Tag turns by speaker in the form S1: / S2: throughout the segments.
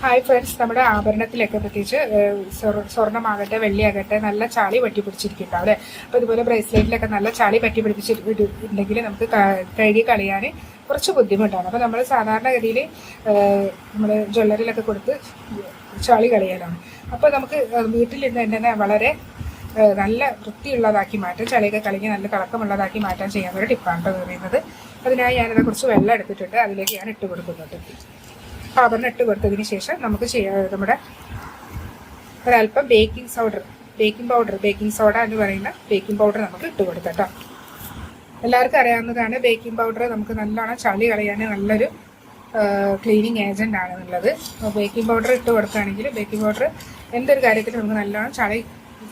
S1: Hi friends നമ്മുടെ ആഭരണത്തിലൊക്കെ പ്രത്യേകിച്ച് സ്വർണമാകട്ടെ വെള്ളിയാകട്ടെ നല്ല ചാളി പറ്റി പിടിച്ചിരിക്കുന്നുണ്ടാവും അല്ലേ അപ്പോൾ ഇതുപോലെ ബ്രേസ്ലെറ്റിലൊക്കെ നല്ല ചാളി പറ്റി പിടിപ്പിച്ചിട്ടുണ്ടെങ്കിൽ നമുക്ക് കഴുകി കളയാൻ കുറച്ച് ബുദ്ധിമുട്ടാണ്. അപ്പോൾ നമ്മൾ സാധാരണഗതിയിൽ നമ്മൾ ജ്വല്ലറിയിലൊക്കെ കൊടുത്ത് ചാളി കളയാനാണ്. അപ്പോൾ നമുക്ക് വീട്ടിലിരുന്ന് തന്നെ വളരെ നല്ല വൃത്തിയുള്ളതാക്കി മാറ്റാം ചളിയൊക്കെ കളിഞ്ഞ് നല്ല തിളക്കമുള്ളതാക്കി മാറ്റാൻ ചെയ്യാൻ ഒരു ടിപ്പാണ് പറയുന്നത്. അതിനായി കുറച്ച് വെള്ളം എടുത്തിട്ടുണ്ട്. അതിലേക്ക് ഞാൻ ഇട്ട് കൊടുക്കുന്നുണ്ട്. ആഭരണം ഇട്ട് കൊടുത്തതിന് ശേഷം നമുക്ക് ചെയ്യാം നമ്മുടെ ഒരല്പം ബേക്കിംഗ് സോഡർ ബേക്കിംഗ് പൗഡർ ബേക്കിംഗ് സോഡ എന്ന് പറയുന്ന ബേക്കിംഗ് പൗഡർ നമുക്ക് ഇട്ട് കൊടുക്കാം എല്ലാവർക്കും അറിയാവുന്നതാണ് ബേക്കിംഗ് പൗഡർ നമുക്ക് നല്ലോണം ചളി കളയാൻ നല്ലൊരു ക്ലീനിങ് ഏജന്റ് ആണ് എന്നുള്ളത് ബേക്കിംഗ് പൗഡർ ഇട്ട് കൊടുക്കുകയാണെങ്കിൽ ബേക്കിംഗ് പൗഡർ എന്തൊരു കാര്യത്തിൽ നമുക്ക് നല്ലോണം ചളി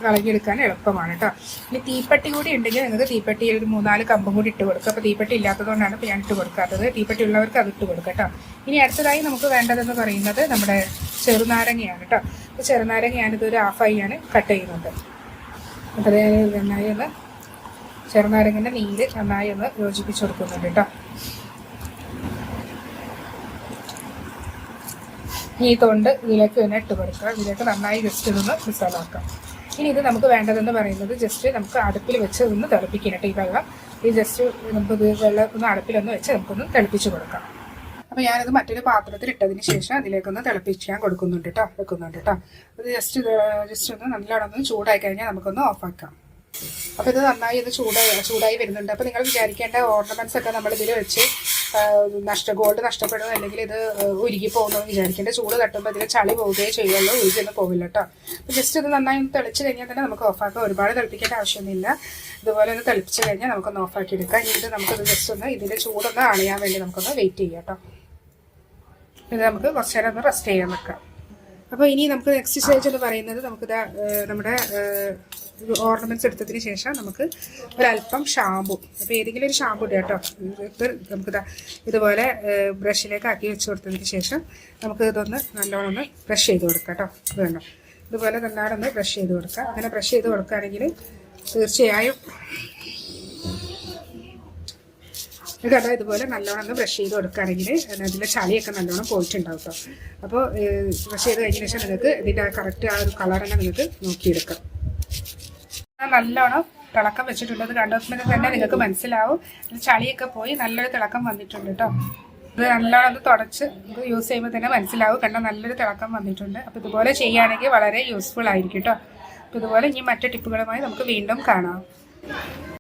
S1: കളഞ്ഞെടുക്കാൻ എളുപ്പമാണ് കേട്ടോ. ഇനി തീപ്പെട്ടി കൂടി ഉണ്ടെങ്കിൽ നിങ്ങൾക്ക് തീപ്പെട്ടി ഒരു മൂന്നാൽ കമ്പും കൂടി ഇട്ട് കൊടുക്കുക അപ്പോൾ തീപ്പെട്ടി ഇല്ലാത്തതുകൊണ്ടാണ് ഇപ്പോൾ ഞാൻ ഇട്ട് കൊടുക്കാത്തത്. തീപ്പെട്ടി ഉള്ളവർക്ക് അത് ഇട്ട് കൊടുക്കാം കേട്ടോ. ഇനി അടുത്തതായി നമുക്ക് വേണ്ടതെന്ന് പറയുന്നത് നമ്മുടെ ചെറുനാരങ്ങയാണ് കേട്ടോ അപ്പോൾ ചെറുനാരങ്ങ ഞാനിത് ഒരു ഹാഫായി ഞാൻ കട്ട് ചെയ്യുന്നത്. അപ്പോൾ അത് നന്നായി ഒന്ന് ചെറുനാരങ്ങന്റെ നീര് നന്നായി ഒന്ന് യോജിപ്പിച്ച് കൊടുക്കുന്നുണ്ട് കേട്ടോ ഈ തൊണ്ട് ഇതിലേക്ക് തന്നെ ഇട്ട് കൊടുക്കുക. ഇതിലേക്ക് നന്നായി ജസ്റ്റ് ഇതൊന്ന് മിസാലാക്കാം ഇനി ഇത് നമുക്ക് വേണ്ടതെന്ന് പറയുന്നത് ജസ്റ്റ് നമുക്ക് അടുപ്പിൽ വെച്ച് ഒന്ന് തിളപ്പിക്കണം കേട്ടോ ഈ വെള്ളം. ഈ ജസ്റ്റ് നമുക്ക് വെള്ളം ഒന്ന് അടുപ്പിലൊന്ന് വെച്ച് നമുക്കൊന്ന് തിളപ്പിച്ച് കൊടുക്കാം. അപ്പോൾ ഞാനത് മറ്റൊരു പാത്രത്തിൽ ഇട്ടതിന് ശേഷം അതിലേക്കൊന്ന് തിളപ്പിക്കാൻ കൊടുക്കുന്നുണ്ട് കേട്ടോ വെക്കുന്നുണ്ട് കേട്ടോ അത് ജസ്റ്റ് ജസ്റ്റ് ഒന്ന് നല്ലോണം ഒന്ന് ചൂടായി കഴിഞ്ഞാൽ നമുക്കൊന്ന് ഓഫാക്കാം അപ്പോൾ ഇത് നന്നായി ഇത് ചൂടായി ചൂടായി വരുന്നുണ്ട്. അപ്പോൾ നിങ്ങൾ വിചാരിക്കേണ്ട ഓർണമെന്റ്സ് ഒക്കെ നമ്മൾ ഇതിൽ വെച്ച് നഷ്ട ഗോൾഡ് നഷ്ടപ്പെടും അല്ലെങ്കിൽ ഇത് ഉരുകി പോകുന്നു വിചാരിക്കേണ്ട. ചൂട് തട്ടുമ്പോൾ ഇതിൽ ചളി പോവുകയേ ചെയ്യുള്ളൂ ഉരുകിയൊന്നും പോകില്ല കേട്ടോ അപ്പോൾ ജസ്റ്റ് ഇത് നന്നായി ഒന്ന് തെളിച്ച് കഴിഞ്ഞാൽ തന്നെ നമുക്ക് ഓഫാക്കാം ഒരുപാട് തിളപ്പിക്കേണ്ട ആവശ്യമൊന്നുമില്ല. ഇതുപോലെ ഒന്ന് തിളപ്പിച്ച് കഴിഞ്ഞാൽ നമുക്കൊന്ന് ഓഫാക്കി എടുക്കാം. ഇനി ഇത് നമുക്കത് ജസ്റ്റ് ഒന്ന് ഇതിന്റെ ചൂടൊന്ന് അണയാൻ വേണ്ടി നമുക്കൊന്ന് വെയിറ്റ് ചെയ്യാം കേട്ടോ ഇത് നമുക്ക് കുറച്ച് നേരം ഒന്ന് റെസ്റ്റ് ചെയ്യാൻ വെക്കാം. അപ്പോൾ ഇനി നമുക്ക് നെക്സ്റ്റ് സ്റ്റേജ് എന്ന് പറയുന്നത് നമുക്ക് നമ്മുടെ ഓർണമെന്റ്സ് എടുത്തതിന് ശേഷം നമുക്ക് ഒരല്പം ഷാമ്പു. അപ്പോൾ ഏതെങ്കിലും ഒരു ഷാമ്പു ഇടുക കേട്ടോ. ഇത് നമുക്ക് ഇതുപോലെ ബ്രഷിലേക്ക് ആക്കി വെച്ച് കൊടുത്തതിന് ശേഷം നമുക്ക് ഇതൊന്ന് നല്ലോണം ഒന്ന് ബ്രഷ് ചെയ്ത് കൊടുക്കാം കേട്ടോ. ഇത് വേണം ഇതുപോലെ നല്ലോണം ഒന്ന് ബ്രഷ് ചെയ്ത് കൊടുക്കുക അങ്ങനെ ബ്രഷ് ചെയ്ത് കൊടുക്കുകയാണെങ്കിൽ തീർച്ചയായും കണ്ടോ? ഇതുപോലെ നല്ലോണം ഒന്ന് ബ്രഷ് ചെയ്ത് കൊടുക്കുകയാണെങ്കിൽ അതിന്റെ ചളിയൊക്കെ നല്ലോണം പോയിട്ടുണ്ടാവും കേട്ടോ അപ്പോൾ ബ്രഷ് ചെയ്ത് കഴിഞ്ഞ ശേഷം നിങ്ങൾക്ക് ഇതിന്റെ കറക്റ്റ് ആ ഒരു കളർ തന്നെ നിങ്ങൾക്ക് നോക്കിയെടുക്കാം. നല്ലോണം തിളക്കം വെച്ചിട്ടുണ്ട്. ഇത് കണ്ടുമ്പോൾ തന്നെ നിങ്ങൾക്ക് മനസ്സിലാവും. ചളിയൊക്കെ പോയി നല്ലൊരു തിളക്കം വന്നിട്ടുണ്ട് കേട്ടോ ഇത് നല്ലോണം ഒന്ന് തുടച്ച് യൂസ് ചെയ്യുമ്പോൾ തന്നെ മനസ്സിലാവും. കണ്ട? നല്ലൊരു തിളക്കം വന്നിട്ടുണ്ട്. അപ്പോൾ ഇതുപോലെ ചെയ്യുകയാണെങ്കിൽ വളരെ യൂസ്ഫുൾ ആയിരിക്കും കേട്ടോ അപ്പോൾ ഇതുപോലെ ഇനി മറ്റു ടിപ്പുകളുമായി നമുക്ക് വീണ്ടും കാണാം.